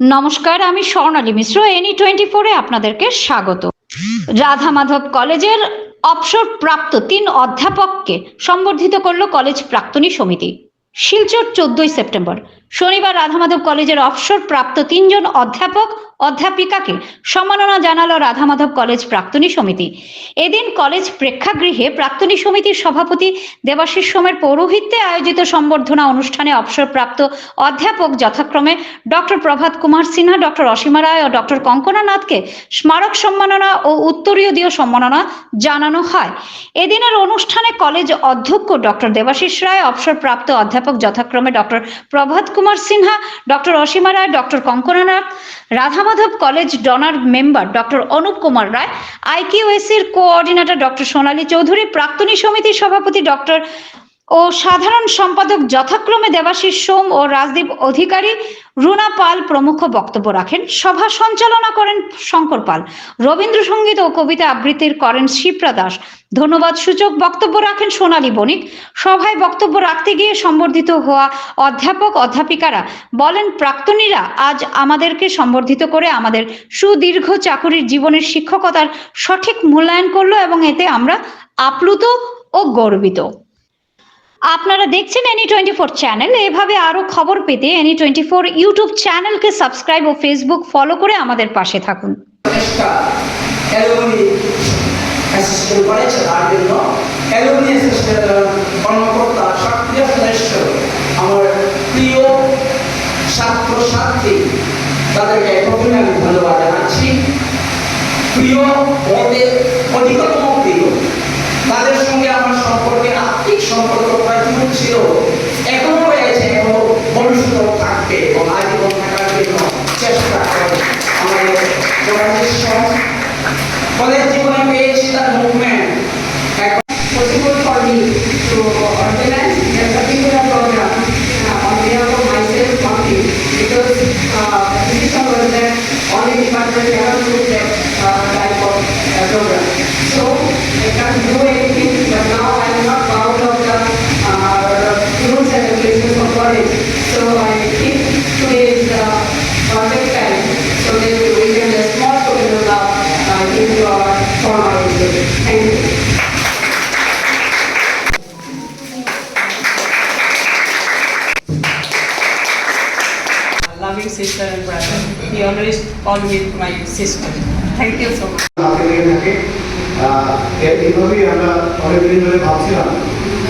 নমস্কার, আমি স্বর্ণালী মিশ্র any twenty ফোরে আপনাদেরকে স্বাগত। রাধা মাধব কলেজের অবসরপ্রাপ্ত তিন অধ্যাপককে সম্বর্ধিত করল কলেজ প্রাক্তনী সমিতি। শিলচর চোদ্দই সেপ্টেম্বর। শনিবার রাধামাধব কলেজের অবসর প্রাপ্ত তিনজন অধ্যাপক অধ্যাপিকাকে সম্মাননা জানালো রাধা মাধব কলেজ প্রাক্তনী সমিতি। এদিন কলেজ প্রেক্ষাগৃহে প্রাক্তনী সমিতির সভাপতি দেবাশিস সোমের পৌরোহিত্যে আয়োজিত সম্বর্ধনা অনুষ্ঠানে অবসরপ্রাপ্ত অধ্যাপক যথাক্রমে ডক্টর প্রভাত কুমার সিনহা, ডক্টর অসীমা রায় ও ডক্টর কঙ্কনা নাথকে স্মারক সম্মাননা ও উত্তরীয় দিয়ে সম্মাননা জানানো হয়। এদিনের অনুষ্ঠানে কলেজ অধ্যক্ষ ডক্টর দেবাশিস রায়, অবসরপ্রাপ্ত অধ্যাপক যথাক্রমে doctor Prabhat Kumar Sinha, doctor Asima Roy, doctor Kankana Nath Radhamadhab college donor member doctor Anup Kumar Roy, আইকিউএসির coordinator doctor Sonali Chowdhury, প্রাক্তনী সমিতির সভাপতি ডক্টর ও সাধারণ সম্পাদক যথাক্রমে দেবাশিস সোম ও রাজদীপ অধিকারী রুনা পাল প্রমুখ বক্তব্য রাখেন। সভা সঞ্চালনা করেন শঙ্কর পাল। রবীন্দ্রসঙ্গীত ও কবিতা আবৃত্তির করেন শিপ্রা দাস। ধন্যবাদ সূচক বক্তব্য রাখেন সোনালী বণিক। সভায় বক্তব্য রাখতে গিয়ে সম্বর্ধিত হওয়া অধ্যাপক, অধ্যাপিকারা বলেন, প্রাক্তনীরা আজ আমাদেরকে সম্বর্ধিত করে আমাদের সুদীর্ঘ চাকুরির জীবনের শিক্ষকতার সঠিক মূল্যায়ন করল এবং এতে আমরা আপ্লুত ও গর্বিত। আপনারা দেখছেন এনি টোয়েন্টি ফোর চ্যানেল এভাবে আরও খবর পেতে এনি টোয়েন্টি ফোর ইউটিউব চ্যানেলকে সাবস্ক্রাইব ও ফেসবুক ফলো করে আমাদের পাশে থাকুন। প্রিয় প্রিয় ওদের অধিকতম প্রিয়। তাদের সঙ্গে আমার সম্পর্কে সম্পর্ক প্রাচীন ছিল এখনও রয়েছে এখনও ভবিষ্যতেও থাকবে এবং আজীবন থাকার জন্য চেষ্টা করবে আমাদের কলেজ জীবনে পেয়েছি তার uh, uh, uh, uh. So I can't do anything, So I think today is the perfect time so that we can a small token of love uh, give to our former education. Thank you. loving sister and brother. He always called me my sister. Thank you so much. হাতে লেগে থাকে আহ, এ- এইভাবেই আমরা অনেকদিন ধরে ভাবছিলাম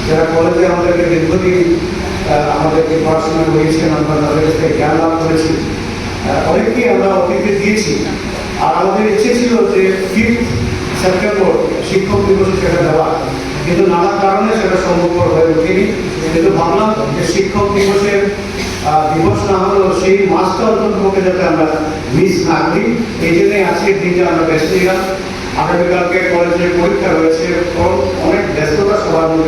যারা কলেজে আমাদেরকে দীর্ঘদিন আহ, আমাদেরকে পড়াশোনা করিয়েছেন আমরা তাদের কাছ জ্ঞান লাভ করেছি। আহ, অনেককেই আমরা অতিথি দিয়েছি। আর আমাদের ইচ্ছে ছিল যে ফিফথ সেপ্টেম্বর শিক্ষক দিবসে সেটা দেওয়া। কিন্তু নানা কারণে সেটা সম্ভবপর হয়ে ওঠেনি। কিন্তু ভাবলাম যে শিক্ষক দিবসের দিবস না হলেও সেই মাসটা অন্তত যাতে আমরা মিস না করি এই জন্যই আজকের দিনটা আমরা ব্যস্ত নিলাম আগামীকালকে কলেজের পরীক্ষা রয়েছে অনেক ব্যস্ততা সবার